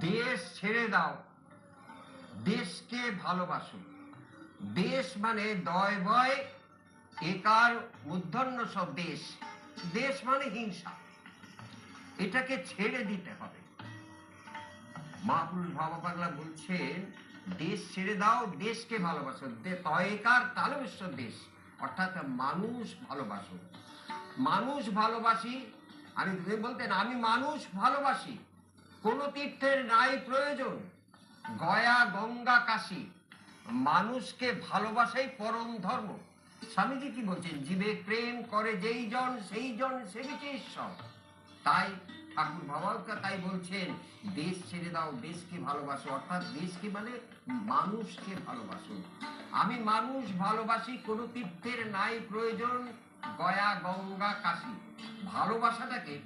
দেশ ছেড়ে দাও। দেশকে ভালোবাসো। দেশ মানে দয় বয় একার মূর্ধন্য সব দেশ। দেশ মানে হিংসা। এটাকে ছেড়ে দিতে হবে। মহাপুরুষ বাবা পাগলা বলছেন, দেশ ছেড়ে দাও, দেশকে ভালোবাসো। তয়কার তালবেশ্বর দেশ। অর্থাৎ মানুষ ভালোবাসো। মানুষ ভালোবাসি, আমি বলতেন, আমি মানুষ ভালোবাসি। কোন তীর্থের নাই প্রয়োজন। গয়া, গঙ্গা, কাশী। মানুষকে ভালোবাসাই পরম ধর্ম। স্বামীজি কি বলছেন? জীবে প্রেম করে যেই জন, সেই জন সেবিছে ঈশ্বর। তাই ঠাকুর বাবাকে তাই বলছেন, দেশ ছেড়ে দাও, দেশকে ভালোবাসো। অর্থাৎ দেশকে মানে মানুষকে ভালোবাসো। আমি মানুষ ভালোবাসি, কোনো তীর্থের নাই প্রয়োজন। গয়া, গঙ্গা, কাশী। ভালোবাসাটাকে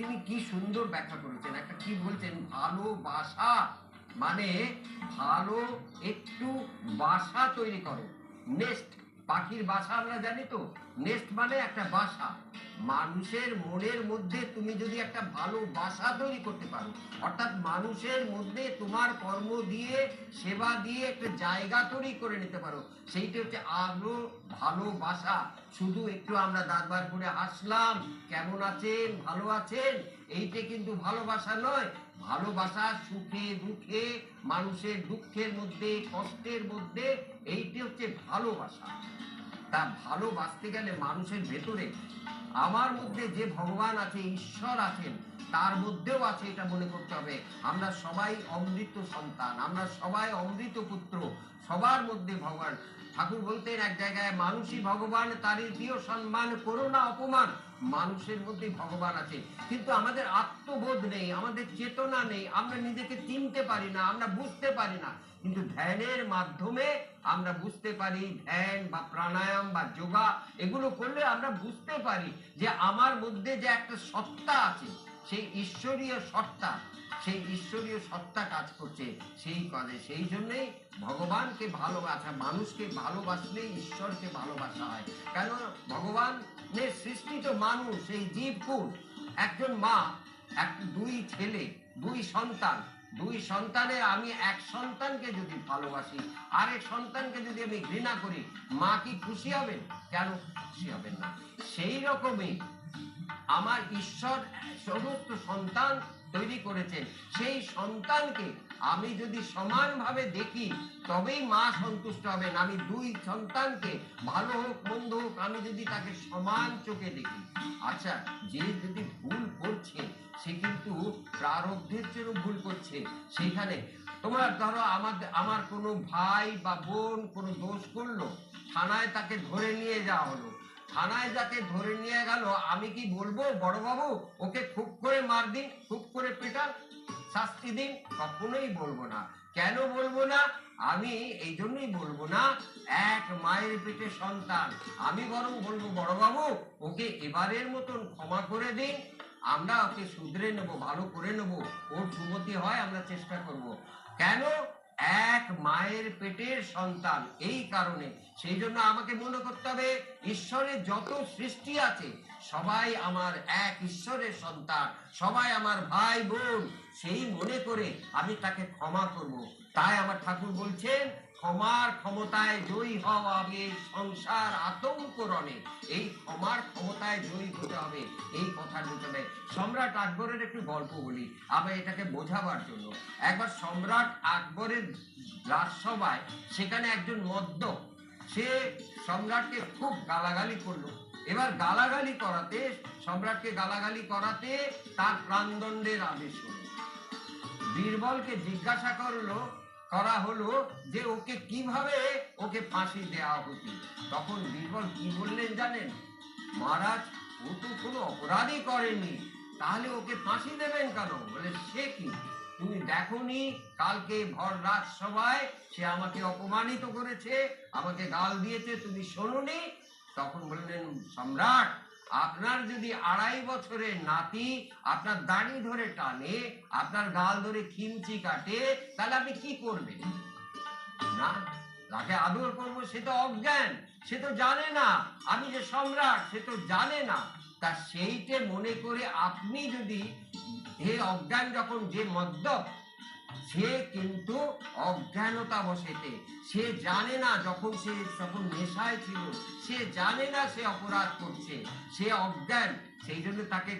তিনি কি সুন্দর ব্যাখ্যা করেছেন? একটা কি বলছেন? ভালোবাসা মানে ভালো একটু বাসা তৈরি করো। নেস্ট পাখির বাসা আমরা জানি তো। নেস্ট মানে একটা বাসা। মানুষের মনের মধ্যে তুমি যদি একটা ভালো বাসা তৈরি করতে পারো, অর্থাৎ মানুষের মধ্যে তোমার কর্ম দিয়ে, সেবা দিয়ে একটা জায়গা তৈরি করে নিতে পারো, সেইটা হচ্ছে আলো ভালোবাসা শুধু একটু আমরা দাঁতবার করে হাসলাম, কেমন আছেন, ভালো আছেন, এইটা কিন্তু ভালোবাসা নয়। ভালোবাসা সুখে দুঃখে, মানুষের দুঃখের মধ্যে, কষ্টের মধ্যে, এইটি হচ্ছে ভালোবাসা। তা ভালোবাসতে গেলে মানুষের ভেতরে আমার মধ্যে যে ভগবান আছে, ঈশ্বর আছেন, তার মধ্যেও আছে এটা মনে করতে হবে। আমরা সবাই অমৃত সন্তান, আমরা সবাই অমৃত পুত্র, সবার মধ্যে ভগবান। ঠাকুর বলতেন এক জায়গায়, মানুষই ভগবান, তারই প্রিয় সম্মান করো না অপমান। মানুষের মধ্যে ভগবান আছে। কিন্তু আমাদের আত্মবোধ নেই, আমাদের চেতনা নেই। আমরা নিজেকে চিনতে পারি না, আমরা বুঝতে পারি না। কিন্তু ধ্যানের মাধ্যমে আমরা বুঝতে পারি, ধ্যান বা প্রাণায়াম বা যোগা, এগুলো করলে আমরা বুঝতে পারি যে আমার মধ্যে যে একটা সত্তা আছে। সেই ঈশ্বরীয় সত্তা, সেই ঈশ্বরীয় সত্তা কাজ করছে সেই কাজে। সেই জন্যই ভগবানকে ভালোবাসা, মানুষকে ভালোবাসলে ঈশ্বরকে ভালোবাসা হয়। কেন? ভগবানের সৃষ্টি তো মানুষ, সেই জীবকুল একজন মা, এক, দুই ছেলে, দুই সন্তান। দুই সন্তানের আমি এক সন্তানকে যদি ভালোবাসি, আরেক সন্তানকে যদি আমি ঘৃণা করি, মা কি খুশি হবেন? কেন খুশি হবেন না? সেই রকমই আমার ঈশ্বর সমস্ত সন্তান তৈরি করেছেন। সেই সন্তানকে আমি যদি সমানভাবে দেখি, তবেই মা সন্তুষ্ট হবেন। আমি দুই সন্তানকে ভালো হোক, মন্দ হোক, আমি যদি তাকে সমান চোখে দেখি। আচ্ছা যে যদি ভুল করছে, সে কিন্তু প্রারব্ধের জন্য ভুল করছে। সেইখানে তোমার ধরো আমার আমার কোনো ভাই বা বোন কোনো দোষ করল, থানায় তাকে ধরে নিয়ে যাওয়া হলো। থানায় যাকে ধরে নিয়ে গেল, আমি কি বলব? বড়বাবু, ওকে খুব করে মার দিন, খুব করে পেটান, শাস্তি দিন, কখনোই বলব না। কেন বলব না? আমি এই জন্যই বলব না, এক মায়ের পেটে সন্তান। আমি বরং বলব, বড়বাবু, ওকে এবারের মতন ক্ষমা করে দিন, আমরা ওকে শুধরে নেব, ভালো করে নেব। ওর সুমতি হয়, আমরা চেষ্টা করব। কেন? এক মায়ের পেটের সন্তান। এই কারণে। সেই জন্য আমাকে মনে করতে হবে, ঈশ্বরের যত সৃষ্টি আছে সবাই আমার এক ঈশ্বরের সন্তান, সবাই আমার ভাই বোন। সেই মনে করে আমি তাকে ক্ষমা করব। তাই আমার ঠাকুর বলছেন, ক্ষমার ক্ষমতায় জয়ী হওয়া আগে সংসার আতঙ্ক রণে। এই ক্ষমার ক্ষমতায় জয়ী হতে হবে, এই কথা হবে সম্রাট আকবরের একটু গল্প বলি, আমি এটাকে বোঝাবার জন্য। একবার সম্রাট আকবরের রাজসভায় সেখানে একজন মদ্য সে সম্রাটকে খুব গালাগালি করল। এবার গালাগালি করাতে, সম্রাটকে গালাগালি করাতে তার প্রাণদণ্ডের আদেশ হলো। বীরবলকে জিজ্ঞাসা করল, করা হলো যে ওকে কীভাবে ওকে ফাঁসি দেওয়া হতো। তখন বীরবল কি বললেন জানেন? মহারাজ, ও তো কোনো অপরাধই করেনি তাহলে ওকে ফাঁসি দেবেন কেন? বলে, সে কি? তুমি দেখোনি, কালকে ভর রাত সে আমাকে অপমানিত করেছে, আমাকে গাল দিয়েছে, তুমি শোনোনি? তখন বললেন, সম্রাট, আপনার যদি আড়াই বছরের নাতি আপনার দাড়ি ধরে টানে, আপনার গাল ধরে খিমচি কাটে, তাহলে আপনি কি করবেন? না, তাকে আদর করব, সে তো অজ্ঞান, সে তো জানে না, আমি যে সম্রাট, সে তো জানে না। তা সেইটে মনে করে আপনি যদি, হে অজ্ঞান যখন যে মদ্যপ সে কিন্তু অজ্ঞানতা বসেতে। সে জানে না যখন সে যখন নেশায় ছিল, সে জানে না সে অপরাধ করছে। সে অজ্ঞান, সেই জন্য তাকে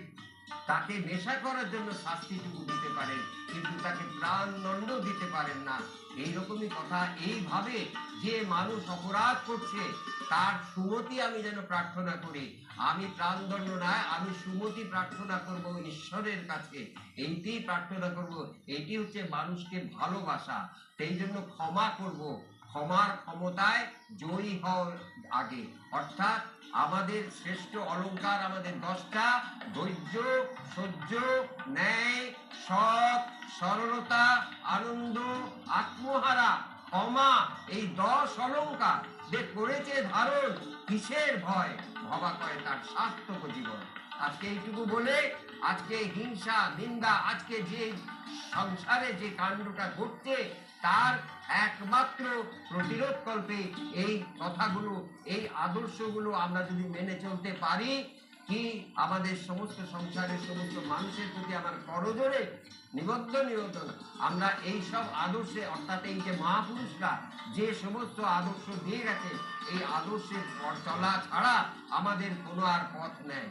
তাকে নেশা করার জন্য শাস্তিটুকু দিতে পারেন, কিন্তু তাকে প্রাণদণ্ড দিতে পারেন না। এইরকমই কথা, এইভাবে যে মানুষ অপরাধ করছে, তার সুমতি আমি যেন প্রার্থনা করি। আমি প্রাণদণ্ড নয়, আমি সুমতি প্রার্থনা করব ঈশ্বরের কাছে। এইটি প্রার্থনা করব এটি হচ্ছে মানুষকে ভালোবাসা। সেই জন্য ক্ষমা করব ক্ষমার ক্ষমতায় জয়ী হওয়ার আগে, অর্থাৎ আমাদের শ্রেষ্ঠ অলংকার আমাদের দশটা, ধৈর্য, সহ্য, ন্যায়, সৎ, সরলতা, আনন্দ, আত্মহারা, ক্ষমা, এই দশ অলঙ্কার যে করেছে ধারণ, কিসের ভয়? ভবা করে তার সার্থক জীবন। আজকে এইটুকু বলে, আজকে হিংসা, নিন্দা, আজকে যে সংসারে যে কাণ্ডটা ঘটছে তার একমাত্র প্রতিরোধ কল্পে এই কথাগুলো, এই আদর্শগুলো আমরা যদি মেনে চলতে পারি, কি আমাদের সমস্ত সংসারের সমস্ত মানুষের প্রতি আমার করজোরে নিবদ্ধ নিবেদন আমরা এই সব আদর্শে, অর্থাৎ এই যে মহাপুরুষরা যে সমস্ত আদর্শ দিয়ে গেছে, এই আদর্শের চলা ছাড়া আমাদের কোনো আর পথ নেই।